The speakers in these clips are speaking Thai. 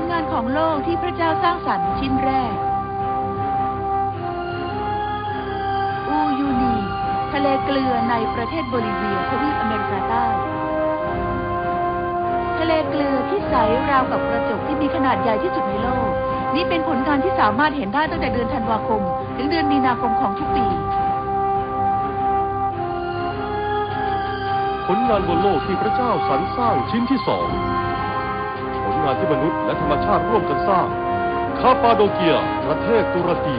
ลงานของโลกที่พระเจ้าสร้างสรรค์ชิ้นแรก อูยูนี ทะเลเกลือในประเทศโบลิเวียทวีปอเมริกาใต้ทะเลเกลือที่ใสราวกับกระจกที่มีขนาดใหญ่ที่สุดในโลก นี่เป็นผลงานที่สามารถเห็นได้ตั้งแต่เดือนธันวาคม ถึงเดือนมีนาคมของทุกปี ผลงานบนโลกที่พระเจ้าสรรสร้างชิ้นที่สอง งานที่มนุษย์และธรรมชาติร่วมกันสร้าง คาปาโดเกีย ประเทศตุรกี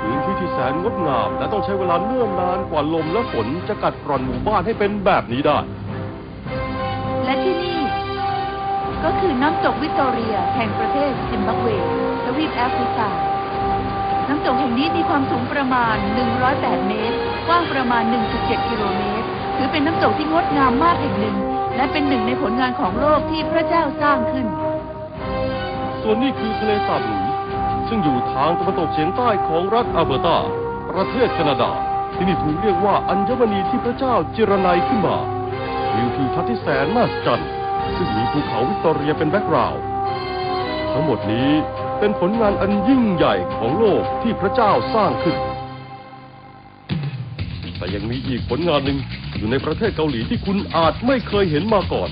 พื้นที่ที่แสนงดงาม และต้องใช้เวลาเนื่อนนานกว่าลมและฝนจะกัดกร่อนหมู่บ้านให้เป็นแบบนี้ได้ และที่นี่ ก็คือน้ำตกวิกตอเรียแห่งประเทศซิมบับเวทวีปแอฟริกา น้ำตกแห่งนี้มีความสูงประมาณ 108 เมตร กว้างประมาณ 1.7 กิโลเมตร ถือเป็นน้ำตกที่งดงามมากแห่งหนึ่ง และเป็นหนึ่งในผลงานของโลกที่พระเจ้าสร้างขึ้น ส่วนนี้คือทะเลสาบหลุยซึ่งอยู่ทางตะวันตกเฉียงใต้ของรัฐอัลเบอร์ตา ประเทศแคนาดา ที่นี่ถูกเรียกว่าอัญมณีที่พระเจ้าเจรไนยขึ้นมาวิวทิวทัศน์ที่แสนมหัศจรรย์ซึ่งมีภูเขาวิกตอเรียเป็นแบ็กกราวด์ทั้งหมดนี้เป็นผลงานอันยิ่งใหญ่ของโลกที่พระเจ้าสร้างขึ้น แต่ยังมีอีกผลงานหนึ่งอยู่ในประเทศเกาหลีที่คุณอาจไม่เคยเห็นมาก่อน